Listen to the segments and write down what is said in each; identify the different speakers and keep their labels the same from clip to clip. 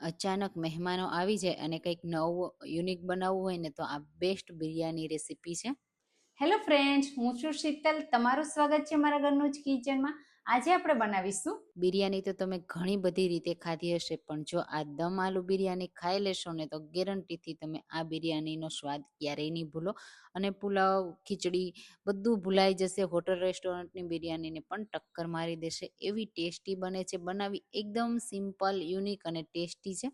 Speaker 1: અચાનક મહેમાનો આવી જાય અને કંઈક નવું, યુનિક બનાવવું હોય ને તો આ બેસ્ટ બિરયાની રેસીપી છે.
Speaker 2: હેલો ફ્રેન્ડ્સ હું છું શીતલ. તમારું સ્વાગત છે મારા ઘરનું જ કિચનમાં આજે આપણે બનાવીશું
Speaker 1: બિરયાની તો તમે ઘણી બધી રીતે ખાધી હશે, પણ જો આ દમ આલુ બિરયાની ખાઈ લેશો ને તો ગેરંટીથી તમે આ બિરયાનીનો સ્વાદ ક્યારેય નહીં ભૂલો. અને પુલાવ, ખીચડી બધું ભૂલાઈ જશે, હોટલ, રેસ્ટોરન્ટની બિરયાનીને પણ ટક્કર મારી દેશે. એવી ટેસ્ટી બને છે. બનાવી એકદમ સિમ્પલ, યુનિક અને ટેસ્ટી છે.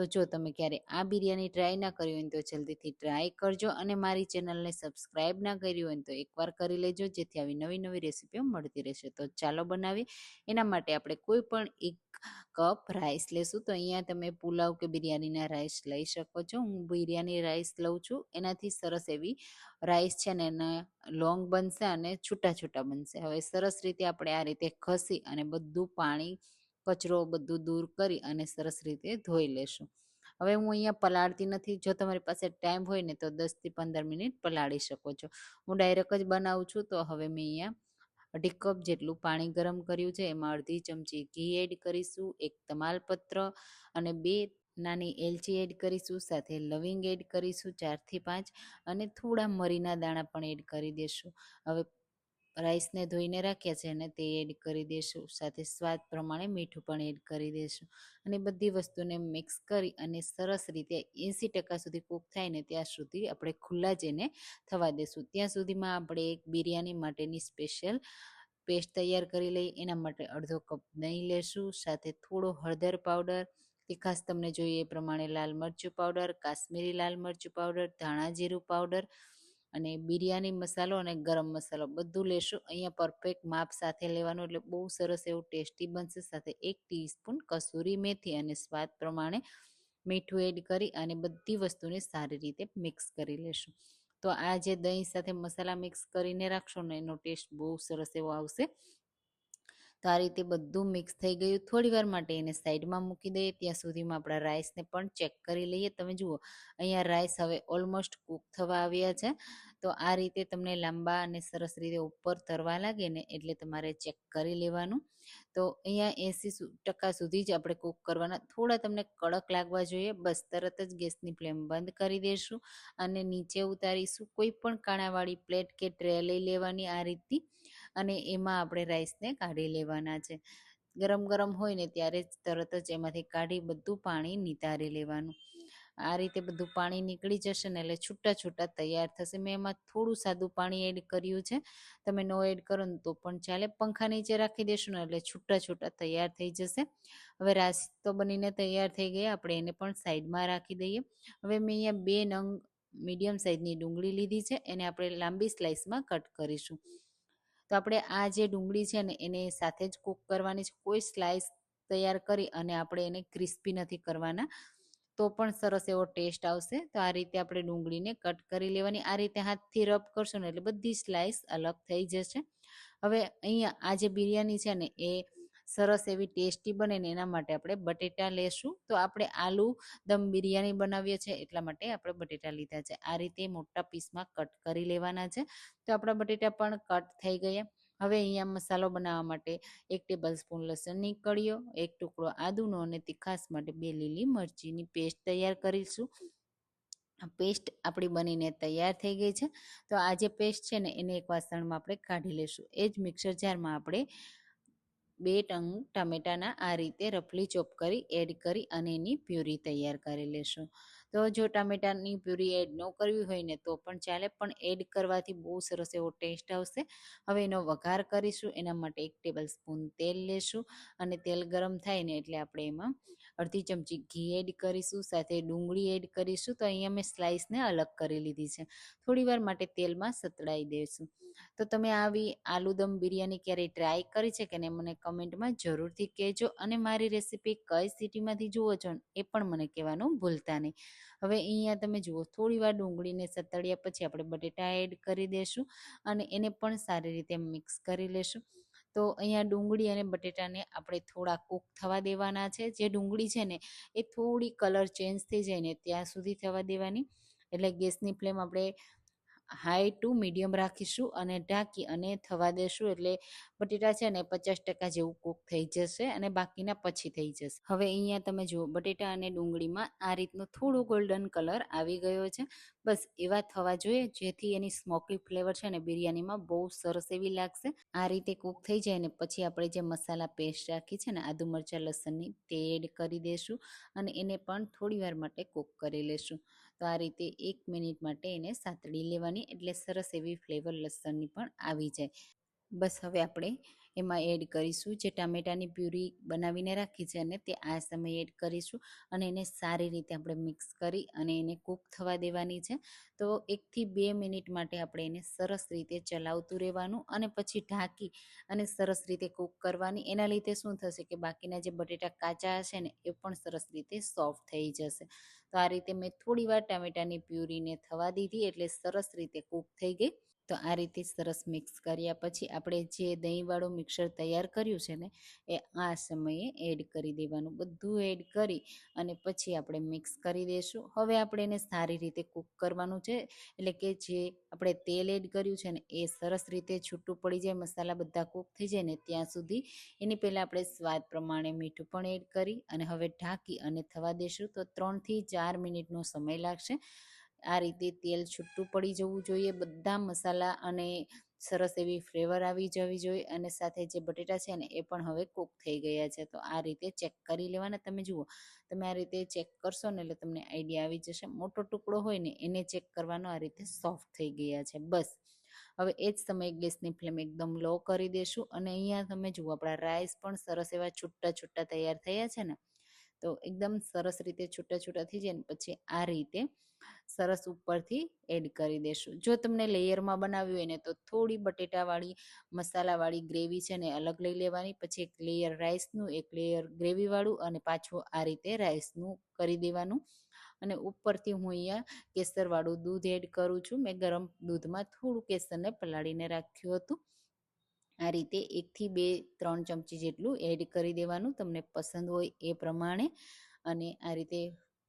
Speaker 1: તો જો તમે ક્યારે આ બિરયાની ટ્રાય ના કરી હોય તો જલ્દીથી ટ્રાય કરજો અને મારી ચેનલને સબસ્ક્રાઈબ ના કરી હોય તો એકવાર કરી લેજો, જેથી આવી નવી નવી રેસીપીઓ મળતી રહેશે. તો ચાલો બનાવીએ. એના માટે આપણે કોઈ પણ એક કપ રાઈસ લેશું. તો અહીંયા તમે પુલાવ કે બિરયાનીના રાઈસ લઈ શકો છો. હું બિરયાની રાઈસ લઉં છું. એનાથી સરસ એવી રાઈસ છે ને એને લોંગ બનશે અને છૂટા છૂટા બનશે. હવે સરસ રીતે આપણે આ રીતે ખસી અને બધું પાણી કચરો બધું દૂર કરી અને સરસ રીતે ધોઈ લેશું. હવે હું અહીંયા પલાળતી નથી. જો તમારી પાસે ટાઈમ હોય ને, તો દસથી પંદર મિનિટ પલાળી શકો છો. હું ડાયરેક્ટ જ બનાવું છું. તો હવે મેં અહીંયા અઢી કપ જેટલું પાણી ગરમ કર્યું છે. એમાં અડધી ચમચી ઘી એડ કરીશું, એક તમાલપત્ર અને બે નાની એલચી એડ કરીશું, સાથે લવિંગ એડ કરીશું ચારથી પાંચ અને થોડા મરીના દાણા પણ એડ કરી દેશું. હવે રાઈસને ધોઈને રાખ્યા છે અને તે એડ કરી દઈશું. સાથે સ્વાદ પ્રમાણે મીઠું પણ એડ કરી દઈશું. અને બધી વસ્તુને મિક્સ કરી અને સરસ રીતે એંસી ટકા સુધી કૂક થાય ને ત્યાં સુધી આપણે ખુલ્લા જ એને થવા દઈશું. ત્યાં સુધીમાં આપણે એક બિરયાની માટેની સ્પેશિયલ પેસ્ટ તૈયાર કરી લઈ. એના માટે અડધો કપ દહીં લેશું. સાથે થોડો હળદર પાવડર તીખાસ તમને જોઈએ એ પ્રમાણે લાલ મરચું પાવડર કાશ્મીરી લાલ મરચું પાવડર ધાણા જીરું પાવડર અને બિરયાની મસાલો અને ગરમ મસાલો બધું લેશું. અહીંયા પરફેક્ટ માપ સાથે લેવાનું એટલે બહુ સરસ એવું ટેસ્ટી બનશે. સાથે એક ટીસ્પૂન કસૂરી મેથી અને સ્વાદ પ્રમાણે મીઠું એડ કરી અને બધી વસ્તુને સારી રીતે મિક્સ કરી લેશું. તો આ જે દહીં સાથે મસાલા મિક્સ કરીને રાખશો ને એનો ટેસ્ટ બહુ સરસ એવો આવશે. તો આ રીતે બધું મિક્સ થઈ ગયું. થોડી વાર માટે એને સાઈડમાં મૂકી દઈએ. ત્યાં સુધીમાં આપણા રાઈસને પણ ચેક કરી લઈએ. તમે જુઓ, અહીંયા રાઈસ હવે ઓલમોસ્ટ કૂક થવા આવ્યા છે. તો આ રીતે તમને લાંબા અને સરસ રીતે ઉપર તરવા લાગે ને એટલે તમારે ચેક કરી લેવાનું. તો અહીંયા એંસી ટકા સુધી જ આપણે કૂક કરવાના. થોડા તમને કડક લાગવા જોઈએ. બસ તરત જ ગેસની ફ્લેમ બંધ કરી દઈશું અને નીચે ઉતારીશું. કોઈ પણ કાણાવાળી પ્લેટ કે ટ્રે લઈ લેવાની આ રીતથી અને એમાં આપણે રાઈસને કાઢી લેવાના છે. ગરમ ગરમ હોય ને ત્યારે તરત જ એમાંથી કાઢી બધું પાણી નિતારી લેવાનું. આ રીતે બધું પાણી નીકળી જશે ને એટલે છૂટા છૂટા તૈયાર થશે. મેં એમાં થોડું સાદું પાણી એડ કર્યું છે. તમે નો એડ કરો ને તો પણ ચાલે. પંખા નીચે રાખી દેશું ને એટલે છૂટા છૂટા તૈયાર થઈ જશે. હવે રાસ તો બનીને તૈયાર થઈ ગયા. આપણે એને પણ સાઈડમાં રાખી દઈએ. હવે મેં અહીંયા બે નંગ મીડિયમ સાઇઝની ડુંગળી લીધી છે. એને આપણે લાંબી સ્લાઇસમાં કટ કરીશું. તો આપણે આ જે ડુંગળી છે ને, એને સાથે જ કૂક કરવાની છે. કોઈ સ્લાઇસ તૈયાર કરી અને આપણે એને ક્રિસ્પી નથી કરવાના, તો પણ સરસ એવો ટેસ્ટ આવશે. તો આ રીતે આપણે ડુંગળીને કટ કરી લેવાની. આ રીતે હાથથી રબ કરશો ને એટલે બધી સ્લાઇસ અલગ થઈ જશે. હવે અહીંયા આ જે બિરયાની છે ને, એ સરસ એવી ટેસ્ટી બને ને એના માટે આપણે બટેટા લેશું. તો આપણે આલુ દમ બિરયાની બનાવીએ છીએ એટલા માટે આપણે બટેટા લીધા છે. આ રીતે મોટા પીસમાં કટ કરી લેવાના છે. તો આપણા બટેટા પણ કટ થઈ ગયા. હવે અહીંયા મસાલો બનાવવા માટે એક ટેબલ સ્પૂન લસણની કળીઓ એક ટુકડો આદુનો અને તીખાસ માટે બે લીલી મરચીની પેસ્ટ તૈયાર કરીશું. પેસ્ટ આપણી બનીને તૈયાર થઈ ગઈ છે. તો આ જે પેસ્ટ છે ને એને એક વાસણમાં આપણે કાઢી લઈશું એ જ મિક્સર જારમાં આપણે બે ટંગ ટામેટાના આ રીતે રફલી ચોપ કરી, એડ કરી અને એની પ્યુરી તૈયાર કરી લેશું. તો જો ટામેટાની પ્યુરી એડ ન કરવી હોય ને, તો પણ ચાલે, પણ એડ કરવાથી બહુ સરસ એવો ટેસ્ટ આવશે. હવે એનો વઘાર કરીશું, એના માટે એક ટેબલ સ્પૂન તેલ લેશું અને તેલ ગરમ થાય ને એટલે આપણે એમાં અડધી ચમચી ઘી એડ કરીશું, સાથે ડુંગળી એડ કરીશું, તો અહીંયા મેં સ્લાઇસને અલગ કરી લીધી છે. થોડી વાર માટે તેલમાં સતળાઈ દઈશું. તો તમે આવી આલુદમ બિરયાની ક્યારેય ટ્રાય કરી છે કે ને મને કમેન્ટમાં જરૂરથી કહેજો અને મારી રેસીપી કઈ સિટીમાંથી જુઓ છો એ પણ મને કહેવાનું ભૂલતા નહીં. હવે અહીંયા તમે જુઓ, થોડી વાર ડુંગળીને સતળ્યા પછી આપણે બટેટા એડ કરી દઈશું અને એને પણ સારી રીતે મિક્સ કરી લેશું. તો અહીંયા ડુંગળી અને બટેટાને આપણે થોડા કૂક થવા દેવાના છે. જે ડુંગળી છે ને, એ થોડી કલર ચેન્જ થઈ જાય ને ત્યાં સુધી થવા દેવાની. એટલે ગેસની ફ્લેમ આપણે હાઈ ટુ મીડિયમ રાખીશું અને ઢાંકી અને થવા દેશું એટલે બટેટા છે ને પચાસ ટકા જેવું કૂક થઈ જશે અને બાકીના પછી થઈ જશે. હવે અહીંયા તમે જુઓ, બટેટા અને ડુંગળીમાં આ રીતનું થોડું ગોલ્ડન કલર આવી ગયો છે. બસ એવા થવા જોઈએ જેથી એની સ્મોકી ફ્લેવર છે ને બિરયાનીમાં બહુ સરસ એવી લાગશે. આ રીતે કૂક થઈ જાય ને પછી આપણે જે મસાલા પેસ્ટ રાખી છે ને આદુ મરચાં લસણની, તે એડ કરી દઈશું અને એને પણ થોડી વાર માટે કૂક કરી લેશું. તો આ રીતે એક મિનિટ માટે એને સાતડી લેવાની, એટલે સરસ એવી ફ્લેવર લસણની પણ આવી જાય. બસ હવે આપણે એમાં એડ કરીશું. જે ટામેટાની પ્યુરી બનાવીને રાખી છે અને તે આ સમયે એડ કરીશું અને એને સારી રીતે આપણે મિક્સ કરી અને એને કૂક થવા દેવાની છે. તો એકથી બે મિનિટ માટે આપણે એને સરસ રીતે ચલાવતું રહેવાનું અને પછી ઢાંકી અને સરસ રીતે કૂક કરવાની. એના લીધે શું થશે કે બાકીના જે બટેટા કાચા હશે ને એ પણ સરસ રીતે સોફ્ટ થઈ જશે. તો આ રીતે મેં થોડી વાર ટામેટાની પ્યુરીને થવા દીધી એટલે સરસ રીતે કૂક થઈ ગઈ. તો આ રીતે સરસ મિક્સ કર્યા પછી આપણે જે દહીંવાળું મિક્સર તૈયાર કર્યું છે ને, એ આ સમયે એડ કરી દેવાનું. બધું એડ કરી અને પછી આપણે મિક્સ કરી દઈશું હવે આપણે એને સારી રીતે કૂક કરવાનું છે. એટલે કે જે આપણે તેલ એડ કર્યું છે ને, એ સરસ રીતે છૂટું પડી જાય, મસાલા બધા કૂક થઈ જાય ને, ત્યાં સુધી એની પહેલાં આપણે સ્વાદ પ્રમાણે મીઠું પણ એડ કરી અને હવે ઢાંકી અને થવા દેશું. તો ત્રણથી ચાર મિનિટનો સમય લાગશે. આ રીતે તેલ છૂટું પડી જવું જોઈએ, બધા મસાલા અને સરસ એવી ફ્લેવર આવી જવી જોઈએ અને સાથે જે બટેટા છે ને, એ પણ હવે કૂક થઈ ગયા છે. તો આ રીતે ચેક કરી લેવાના. તમે જુઓ, તમે આ રીતે ચેક કરશો ને, એટલે તમને આઈડિયા આવી જશે. મોટો ટુકડો હોય ને, એને ચેક કરવાનો આ રીતે સોફ્ટ થઈ ગયા છે. બસ. હવે એ જ સમયે ગેસની ફ્લેમ એકદમ લો કરી દેશું અને અહીંયા તમે જુઓ, આપણા રાઈસ પણ સરસ એવા છૂટા છૂટા તૈયાર થયા છે ને. તો એકદમ સરસ રીતે છૂટા છૂટા થઈ જાય ને પછી આ રીતે સરસ ઉપરથી એડ કરી દેશું. જો તમને લેયરમાં બનાવ્યું હોય ને તો થોડી બટેટાવાળી, મસાલાવાળી ગ્રેવી છે ને અલગ લઈ લેવાની. પછી એક લેયર રાઈસનું, એક લેયર ગ્રેવીવાળું અને પાછું આ રીતે રાઈસનું કરી દેવાનું. અને ઉપરથી હું અહીંયા કેસરવાળું દૂધ એડ કરું છું. મેં ગરમ દૂધમાં થોડું કેસરને પલાળીને રાખ્યું હતું. આ રીતે એકથી બે, ત્રણ ચમચી જેટલું એડ કરી દેવાનું તમને પસંદ હોય એ પ્રમાણે. અને આ રીતે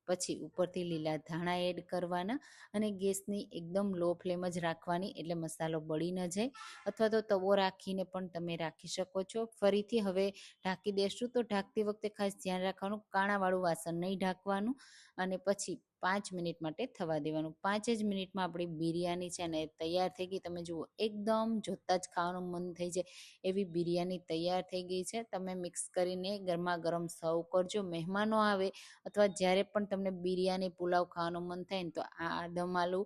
Speaker 1: પછી ઉપરથી લીલા ધાણા એડ કરવાના અને ગેસની એકદમ લો ફ્લેમ જ રાખવાની એટલે મસાલો બળી ન જાય. અથવા તો તવો રાખીને પણ તમે રાખી શકો છો. ફરીથી હવે ઢાંકી દેશું તો ઢાંકતી વખતે ખાસ ધ્યાન રાખવાનું, કાણાવાળું વાસણ નહીં ઢાંકવાનું. અને પછી પાંચ મિનિટ માટે થવા દેવાનું. પાંચ જ મિનિટમાં આપણી બિરયાની છે ને તૈયાર થઈ ગઈ. તમે જુઓ, એકદમ જોતા જ ખાવાનું મન થઈ જાય એવી બિરયાની તૈયાર થઈ ગઈ છે. તમે મિક્સ કરીને ગરમા ગરમ સર્વ કરજો. મહેમાનો આવે અથવા જ્યારે પણ તમને બિરયાની, પુલાવ ખાવાનું મન થાય ને તો આ દમ આલુ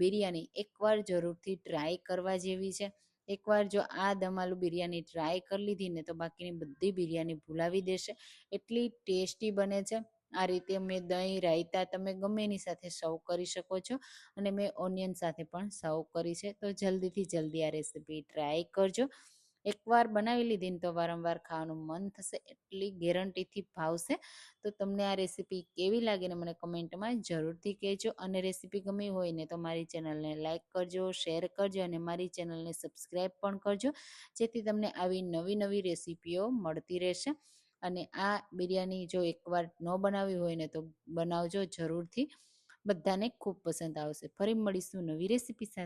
Speaker 1: બિરયાની એકવાર જરૂરથી ટ્રાય કરવા જેવી છે. એકવાર જો આ દમાલુ બિરયાની ટ્રાય કરી લીધી ને તો બાકીની બધી બિરયાની ભૂલાવી દેશે. એટલી ટેસ્ટી બને છે. આ રીતે મેં દહીં, રાયતા તમે ગમે એની સાથે સર્વ કરી શકો છો અને મેં ઓનિયન સાથે પણ સર્વ કરી છે. તો જલ્દીથી જલ્દી આ રેસીપી ટ્રાય કરજો. એકવાર બનાવી લીધી ને તો વારંવાર ખાવાનું મન થશે, એટલી ગેરંટીથી ભાવશે. તો તમને આ રેસીપી કેવી લાગીને મને કમેન્ટમાં જરૂરથી કહેજો. અને રેસીપી ગમી હોય ને તો મારી ચેનલને લાઇક કરજો, શેર કરજો અને મારી ચેનલને સબસ્ક્રાઈબ પણ કરજો. જેથી તમને આવી નવી નવી રેસીપીઓ મળતી રહેશે. અને આ બિરયાની જો એકવાર ન બનાવી હોય ને તો બનાવજો જરૂરથી. બધાને ખૂબ પસંદ આવશે. ફરી મળીશું નવી રેસીપી સાથે.